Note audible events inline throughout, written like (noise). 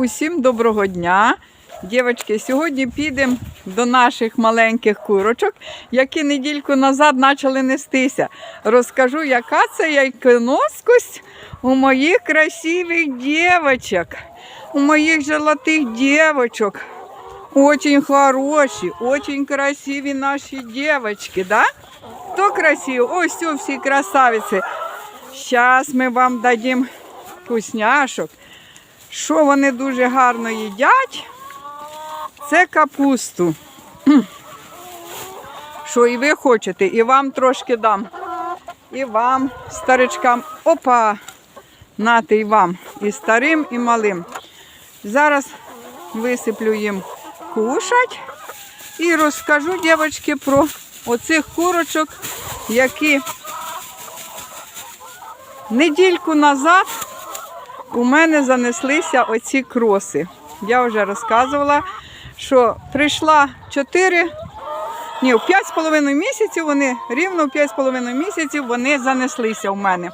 Усім доброго дня. Дівчатки, сьогодні підемо до наших маленьких курочок, які недільку назад почали нестися. Розкажу, яка це яйконоскость у моїх красивих дівчаток, у моїх золотих дівчаток. Очень хороші, очень красиві наші дівчатки, да? Хто красивий? Ось всі красавиці. Зараз ми вам дадим вкусняшок. Що вони дуже гарно їдять? Це капусту. Що і ви хочете, і вам трошки дам. І вам, старичкам. Опа! Нате і вам. І старим, і малим. Зараз висиплю їм кушать і розкажу, дівчатки, про оцих курочок, які недільку назад у мене занеслися оці кроси. Я вже розказувала, що прийшла 4, ні, в 5,5 місяців вони, рівно в 5,5 місяців вони занеслися в мене.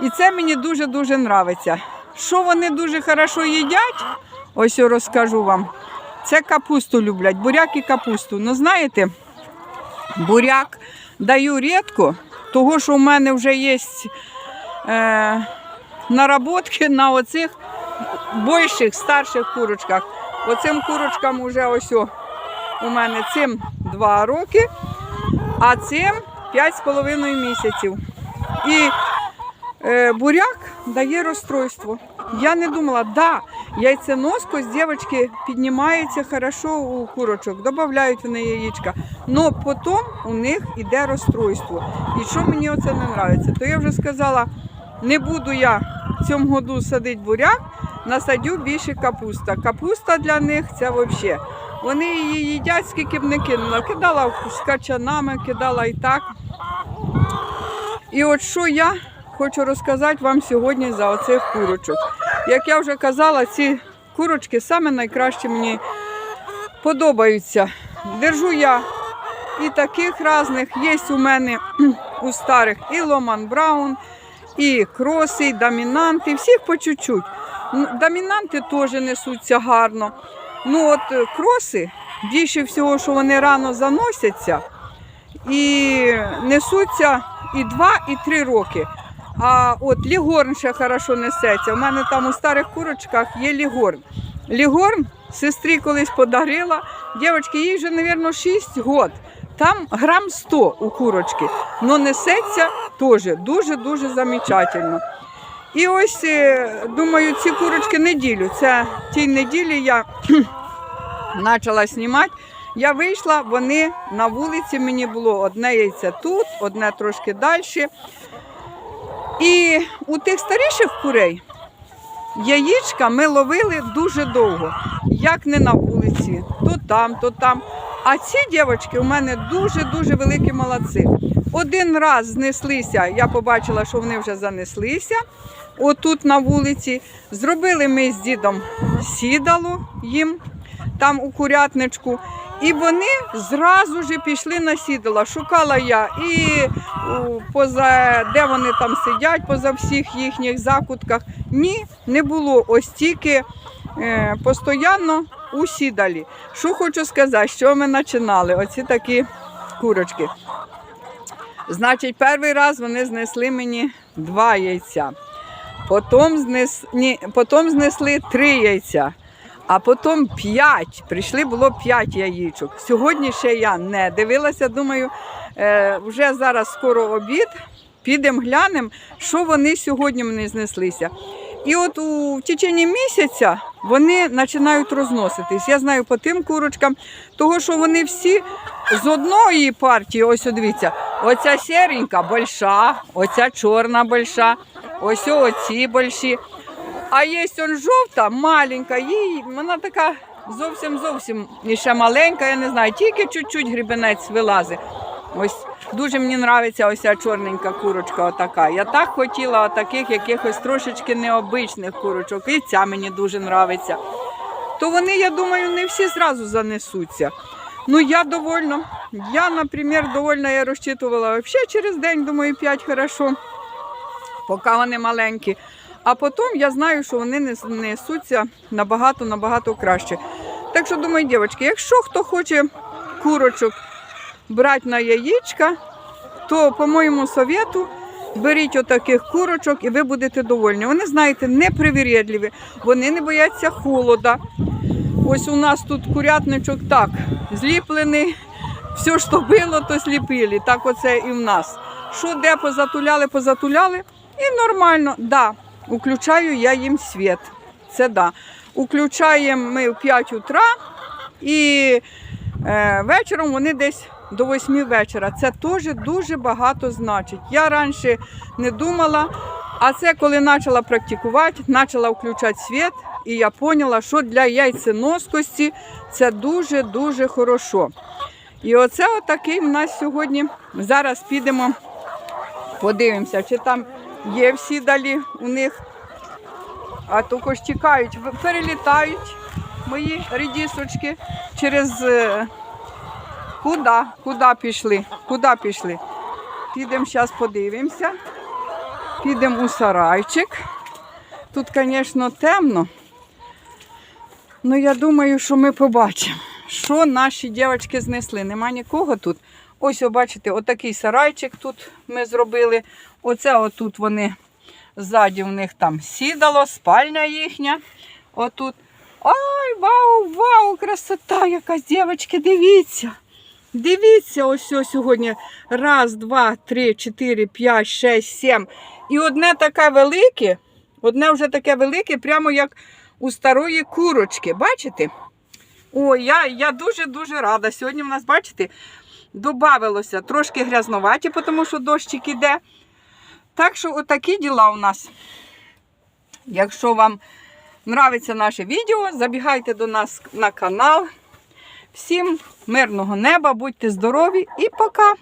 І це мені дуже-дуже нравиться. Що вони дуже хорошо їдять, ось я розкажу вам. Це капусту люблять, буряк і капусту. Ну, знаєте, буряк даю рідко, того, що в мене вже є е, наработки на оцих більших, старших курочках. Оцим курочкам вже ось у мене цим 2 роки, а цим 5,5 місяців. І е, буряк дає розстройство. Я не думала, да, яйценоскость дівчатки піднімається хорошо у курочок, додають в неї яєчка. Но потім у них іде розстройство. І що мені оце не подобається, то я вже сказала, не буду я в цьому году садити буряк, насадю більше капуста. Капуста для них це взагалі. Вони її їдять, скільки б не кинула. Кидала з качанами, кидала і так. І от що я хочу розказати вам сьогодні за оцих курочок. Як я вже казала, ці курочки саме найкраще мені подобаються. Держу я і таких різних. Є у мене (clears throat) у старих і Ломан Браун, і кроси, і домінанти, всіх по чуть-чуть. Домінанти теж несуться гарно. Ну от е, кроси, більше всього, що вони рано заносяться і несуться і 2, і 3 роки. А от лігорн ще хорошо несеться. У мене там у старих курочках є лігорн. Лігорн сестрі колись подарила. Дівчатки, їй вже, мабуть, 6 років. Там грам 100 у курочки. але несеться теж дуже-дуже замечательно. І ось, е, думаю, ці курочки неділю. Це тій неділі я (clears throat) почала знімати. Я вийшла, вони на вулиці мені було одне яйце тут, одне трошки далі. І у тих старіших курей яєчка ми ловили дуже довго, як не на вулиці, то там, то там. А ці дівчатки у мене дуже-дуже великі молодці. Один раз знеслися, я побачила, що вони вже занеслися отут на вулиці. Зробили ми з дідом сідало їм там у курятничку. І вони зразу ж пішли на сідала. Шукала я і поза де вони там сидять, поза всіх їхніх закутках. Ні, не було. Ось тільки е, постійно у сідалі. Що хочу сказати, що ми починали? Оці такі курочки. Значить, перший раз вони знесли мені два яйця. Потім, знес... Ні, потім знесли три яйця, а потім п'ять. Прийшли було п'ять яєчок. Сьогодні ще я не дивилася. Думаю, е, вже зараз скоро обід. Підемо глянемо, що вони сьогодні мені знеслися. І от у в течение місяця вони починають розноситись. Я знаю по тим курочкам, того що вони всі з одної партії, ось дивіться, оця сіренька больша, оця чорна больша, ось оці больші. А є он жовта, маленька, їй вона така зовсім зовсім ще маленька, я не знаю, тільки чуть-чуть грібенець вилазить. Ось дуже мені подобається ось чорненька курочка. Отака. Я так хотіла таких якихось трошечки необичних курочок. І ця мені дуже подобається. То вони, я думаю, не всі зразу занесуться. Ну, я довольна. Я, наприклад, довольна, я розчитувала взагалі через день, думаю, 5 хорошо, поки вони маленькі. а потім я знаю, що вони несуться набагато-набагато краще. Так що думаю, дівчатки, якщо хто хоче курочок брати на яєчка, то по моєму совєту беріть отаких курочок і ви будете довольні. Вони, знаєте, непривірєдливі, вони не бояться холода. Ось у нас тут курятничок так, зліплений, все, що було, то сліпили. Так оце і в нас. Що де позатуляли, позатуляли, і нормально, да, включаю я їм світ. Це да. Включаємо ми в 5 утра і е, вечором вони десь до 8 вечора. Це теж дуже багато значить. Я раніше не думала, а це коли почала практикувати, почала включати світ, і я поняла, що для яйценоскості це дуже-дуже хорошо. І оце отакий в нас сьогодні. Зараз підемо, подивимося, чи там є всі далі у них. А також тікають, перелітають мої редісочки через куди, куди пішли, куди пішли. Підемо зараз подивимося. Підемо у сарайчик. Тут, звісно, темно. Ну, я думаю, що ми побачимо, що наші дівчатки знесли. Нема нікого тут. Ось, бачите, отакий сарайчик тут ми зробили. Оце отут вони ззаді в них там сідало, спальня їхня. Отут. Ай, вау, вау, красота якась, дівчатки, дивіться. Дивіться, ось ось сьогодні. Раз, два, три, чотири, п'ять, шесть, сім. І одне таке велике, одне вже таке велике, прямо як у старої курочки. Бачите? Ой, я, я дуже-дуже рада. Сьогодні в нас, бачите, додавилося трошки грязноваті, тому що дощик іде. Так що отакі діла у нас. Якщо вам нравиться наше відео, забігайте до нас на канал. Всім мирного неба, будьте здорові і пока!